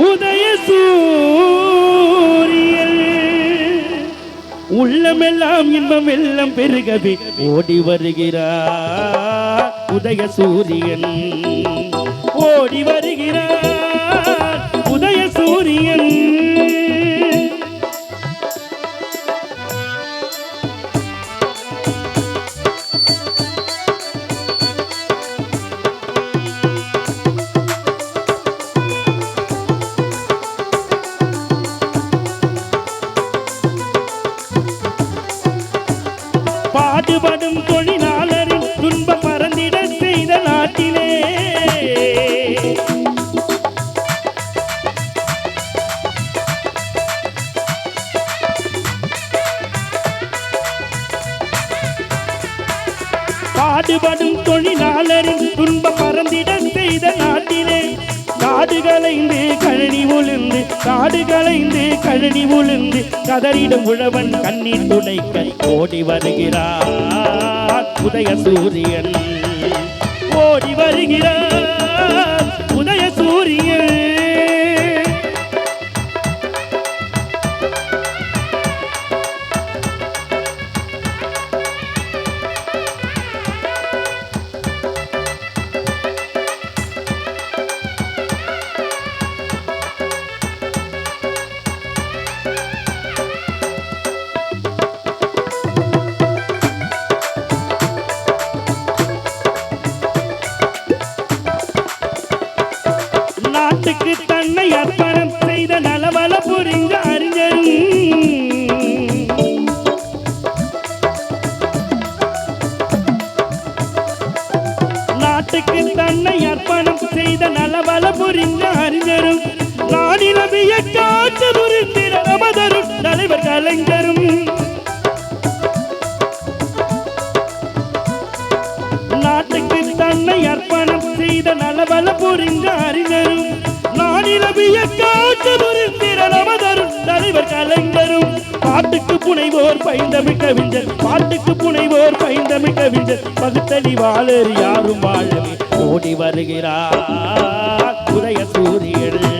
உதய சூரியல் உள்ளமெல்லாம் இன்பம் எல்லாம் பெருகவே ஓடி வருகிறார் உதய சூரியன் ஓடி வருகிறார் பாடுபடும் தொழிலாளரின் துன்ப பறந்திட செய்த நாட்டிலே. பாடுபடும் தொழிலாளரின் துன்ப பறந்திட செய்த நாட்டிலே காடு கழனி காடு கலைந்து கழனி உளுந்து கதறிடும் உழவன் கண்ணீர் துடைக்க ஓடி வருகிறார். உதய சூரியன் ஓடி வருகிறார். புரிந்த அறிஞரும் நாடிலவிய காட்டு புரிந்திட நமதரும் தலைவர் கலைஞரும். நாட்டுக்கு தன்னை அர்ப்பணம் செய்த நலவள புரிந்த அறிஞரும் நாடிலவிய காட்டு புரிந்திட நமதரும் தலைவர் கலைஞரும். பாட்டுக்கு புனைவோர் பைந்தமிழ் கவிஞர் பாட்டுக்கு புனைவோர் பைந்தமிழ் கவிஞர் பகுத்தறிவாளர் யாரும் வாழவே ஓடி வருகிறார். உதய சூரியன்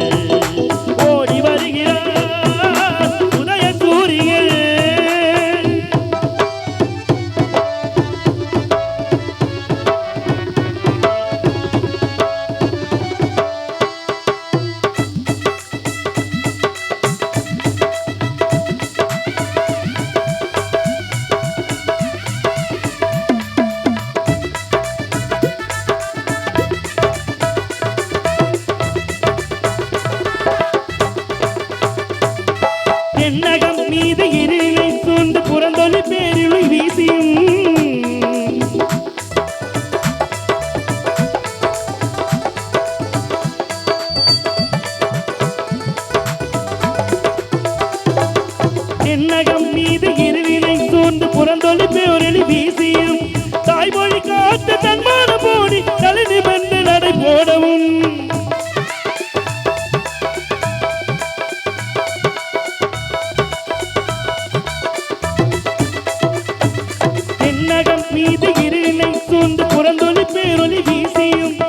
புறந்தொலி பேரிழை வீசியும். தாய்மொழி காத்து தன்மான போடி தலை நிபந்து நடை போடவும். தென்னகம் மீது இருளை சூழ்ந்து புறந்தொலி பேரொலி வீசியும்.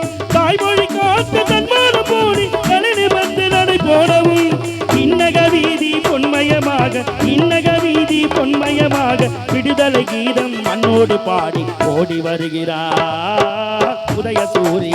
விடுதலை கீதம் மண்ணோடு பாடி ஓடி வருகிறார். உதய சூரிய